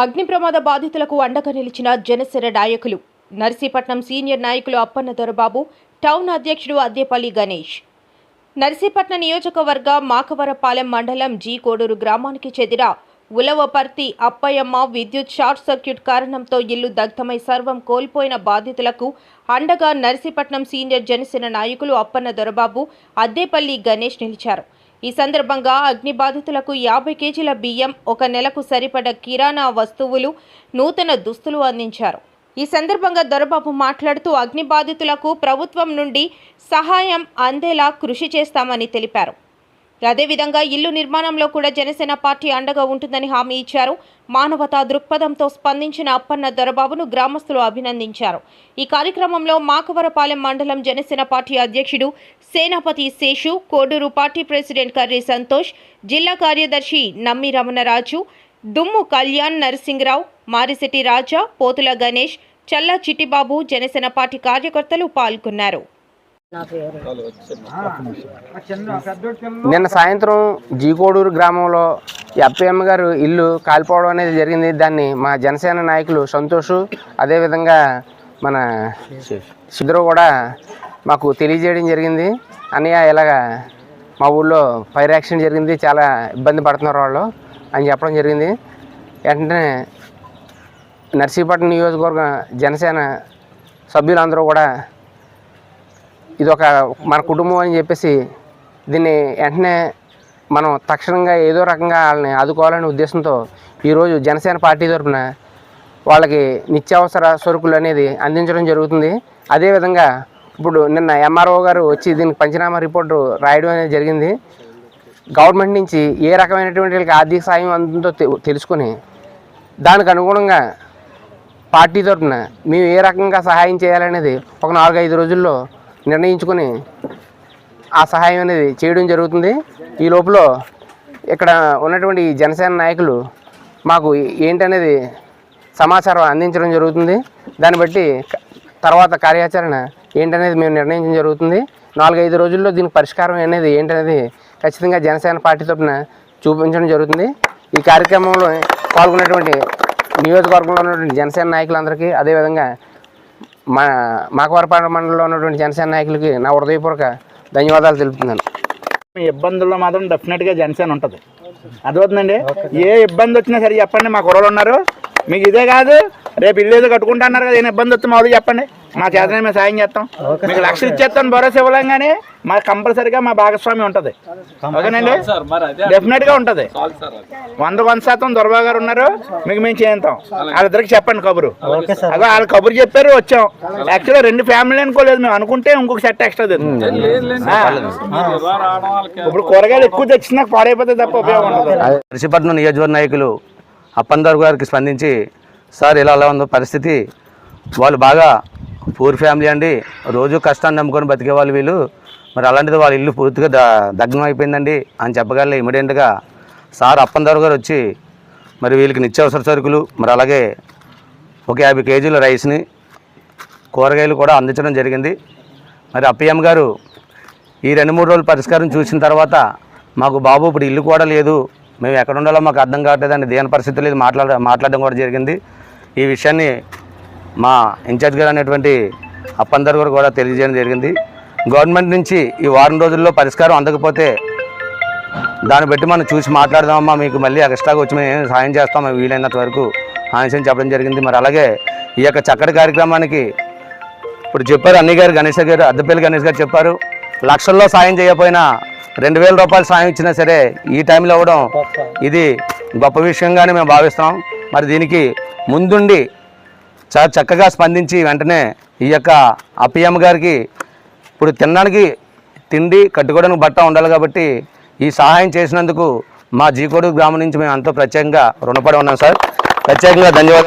అగ్ని ప్రమాద బాధితులకు అండగా నిలిచిన జనసేన నాయకులు. నర్సీపట్నం సీనియర్ నాయకులు అప్పన్న దొరబాబు టౌన్ అధ్యక్షుడు అద్దేపల్లి గణేష్. నర్సీపట్నం నియోజకవర్గ మాకవరపాలెం మండలం జీ కోడూరు గ్రామానికి చెందిన ఉలవపర్తి అప్పయమ్మ విద్యుత్ షార్ట్ సర్క్యూట్ కారణంతో ఇల్లు దగ్ధమై సర్వం కోల్పోయిన బాధితులకు అండగా నర్సీపట్నం సీనియర్ జనసేన నాయకులు అప్పన్న దొరబాబు అద్దేపల్లి గణేష్ నిలిచారు. ఈ సందర్భంగా అగ్ని బాధితులకు యాభై కేజీల బియ్యం ఒక నెలకు సరిపడ కిరాణా వస్తువులు నూతన దుస్తులు అందించారు. ఈ సందర్భంగా దొరబాబు మాట్లాడుతూ అగ్ని బాధితులకు ప్రభుత్వం నుండి సహాయం అందేలా కృషి చేస్తామని తెలిపారు. అదేవిధంగా ఇల్లు నిర్మాణంలో కూడా జనసేన పార్టీ అండగా ఉంటుందని హామీ ఇచ్చారు. మానవతా దృక్పథంతో స్పందించిన అప్పన్న దొరబాబును గ్రామస్తులు అభినందించారు. ఈ కార్యక్రమంలో మాకవరపాలెం మండలం జనసేన పార్టీ అధ్యక్షుడు సేనాపతి శేషు కోడూరు పార్టీ ప్రెసిడెంట్ కర్రీ సంతోష్ జిల్లా కార్యదర్శి నమ్మి రమణరాజు దుమ్ము కళ్యాణ్ నరసింగరావు మారిశెట్టి రాజా పోతుల గణేష్ చల్లా చిట్టిబాబు జనసేన పార్టీ కార్యకర్తలు పాల్గొన్నారు. నిన్న సాయంత్రం జీకోడూరు గ్రామంలో ఈ అప్పయ్యమ్మ గారు ఇల్లు కాలిపోవడం అనేది జరిగింది. దాన్ని మా జనసేన నాయకులు సంతోష్ అదేవిధంగా మన సిద్ధరు కూడా మాకు తెలియజేయడం జరిగింది. అన్నయ్య ఇలాగా మా ఊళ్ళో ఫైర్ యాక్సిడెంట్ జరిగింది. చాలా ఇబ్బంది పడుతున్నారు వాళ్ళు అని చెప్పడం జరిగింది. వెంటనే నర్సీపట్నం నియోజకవర్గం జనసేన సభ్యులందరూ కూడా ఇది ఒక మన కుటుంబం అని చెప్పేసి దీన్ని వెంటనే మనం తక్షణంగా ఏదో రకంగా వాళ్ళని ఆదుకోవాలనే ఉద్దేశంతో ఈరోజు జనసేన పార్టీ తరఫున వాళ్ళకి నిత్యావసర సరుకులు అనేది అందించడం జరుగుతుంది. అదేవిధంగా ఇప్పుడు నిన్న ఎంఆర్ఓ గారు వచ్చి దీనికి పంచనామా రిపోర్టు రాయడం అనేది జరిగింది. గవర్నమెంట్ నుంచి ఏ రకమైనటువంటి వాళ్ళకి ఆర్థిక సాయం అందుతుందో తె- తెలుసుకొని దానికి అనుగుణంగా పార్టీ తరఫున మేము ఏ రకంగా సహాయం చేయాలనేది ఒక నాలుగైదు రోజుల్లో నిర్ణయించుకొని ఆ సహాయం అనేది చేయడం జరుగుతుంది. ఈ లోపల ఇక్కడ ఉన్నటువంటి జనసేన నాయకులు మాకు ఏంటనేది సమాచారం అందించడం జరుగుతుంది. దాన్ని బట్టి తర్వాత కార్యాచరణ ఏంటనేది మేము నిర్ణయించడం జరుగుతుంది. నాలుగైదు రోజుల్లో దీనికి పరిష్కారం అనేది ఏంటనేది ఖచ్చితంగా జనసేన పార్టీ తరఫున చూపించడం జరుగుతుంది. ఈ కార్యక్రమంలో పాల్గొన్నటువంటి నియోజకవర్గంలో ఉన్నటువంటి జనసేన నాయకులందరికీ అదేవిధంగా మా మాకవరపాడ మండలంలో ఉన్నటువంటి జనసేన నాయకులకి నా హృదయపూర్వక ధన్యవాదాలు తెలుపుతున్నాను. మీ ఇబ్బందుల్లో మాత్రం డెఫినెట్గా జనసేన ఉంటుంది. అర్థమవుతుందండి? ఏ ఇబ్బంది వచ్చినా సరే చెప్పండి మా కుర్రలు ఉన్నారు. మీకు ఇదే కాదు రేపు ఇల్లు ఏదో కట్టుకుంటా అన్నారు కదా ఏం ఇబ్బంది వస్తుంది మాకు చెప్పండి. మా చేతనే మేము సాయం చేస్తాం. మీకు లక్షలు ఇచ్చేస్తాను భరోసా ఇవ్వలేం కానీ మా కంపల్సరీగా మా భాగస్వామి ఉంటుంది. ఓకేనండి? డెఫినెట్గా ఉంటుంది. వంద వంద శాతం దొరబాబు గారు ఉన్నారు మీకు మేము చేస్తాం. వాళ్ళిద్దరికి చెప్పండి కబురు. అదో వాళ్ళ కబురు చెప్పారు వచ్చాం. యాక్చువల్గా రెండు ఫ్యామిలీ అనుకోలేదు మేము అనుకుంటే ఇంకొక సెట్ ఎక్స్ట్రా ఇప్పుడు కూరగాయలు ఎక్కువ తెచ్చినా పాడైపోతే తప్ప ఉపయోగం ఉండదు. నియోజకవర్గ నాయకులు అప్పందర్ గారికి స్పందించి సార్ ఇలా అలా ఉందో పరిస్థితి? వాళ్ళు బాగా పూర్ ఫ్యామిలీ అండి. రోజు కష్టాన్ని నమ్ముకొని బతికే వాళ్ళు వీళ్ళు. మరి అలాంటిది వాళ్ళ ఇల్లు పూర్తిగా ద దగ్నం అయిపోయిందండి అని చెప్పగల ఇమీడియట్గా సార్ అప్పందారు గారు వచ్చి మరి వీళ్ళకి నిత్యావసర సరుకులు మరి అలాగే ఒక యాభై కేజీల రైస్ని కూరగాయలు కూడా అందించడం జరిగింది. మరి అప్పయ్యమ్మ గారు ఈ రెండు మూడు రోజులు పరిష్కారం చూసిన తర్వాత మాకు బాబు ఇప్పుడు ఇల్లు కూడా లేదు. మేము ఎక్కడ ఉండాలో మాకు అర్థం కావట్లేదండి. దేని పరిస్థితి లేదు మాట్లాడ మాట్లాడడం కూడా జరిగింది. ఈ విషయాన్ని మా ఇన్ఛార్జ్ గారు అనేటువంటి అప్పందరూ గారు కూడా తెలియజేయడం జరిగింది. గవర్నమెంట్ నుంచి ఈ వారం రోజుల్లో పరిష్కారం అందకపోతే దాన్ని బట్టి మనం చూసి మాట్లాడదామమ్మా మీకు మళ్ళీ ఎక్స్ట్రాగా వచ్చి మేము సాయం చేస్తాం వీలైనంత వరకు ఆశయం చెప్పడం జరిగింది. మరి అలాగే ఈ యొక్క చక్కటి కార్యక్రమానికి ఇప్పుడు చెప్పారు అన్నయ్య గారు గణేష్ గారు అద్దపల్లి గణేష్ గారు చెప్పారు. లక్షల్లో సాయం చేయకపోయినా రెండు వేల రూపాయలు సాయం ఇచ్చినా సరే ఈ టైంలో ఇవ్వడం ఇది గొప్ప విషయంగానే మేము భావిస్తాం మరి దీనికి ముందుండి చాలా చక్కగా స్పందించి వెంటనే ఈ యొక్క అప్పియమ్మ గారికి ఇప్పుడు తినడానికి తిండి కట్టుకోవడానికి బట్ట ఉండాలి కాబట్టి ఈ సహాయం చేసినందుకు మా జీకోడు గ్రామం నుంచి మేము ఎంతో ప్రత్యేకంగా రుణపడి ఉన్నాం సార్. ప్రత్యేకంగా ధన్యవాదాలు.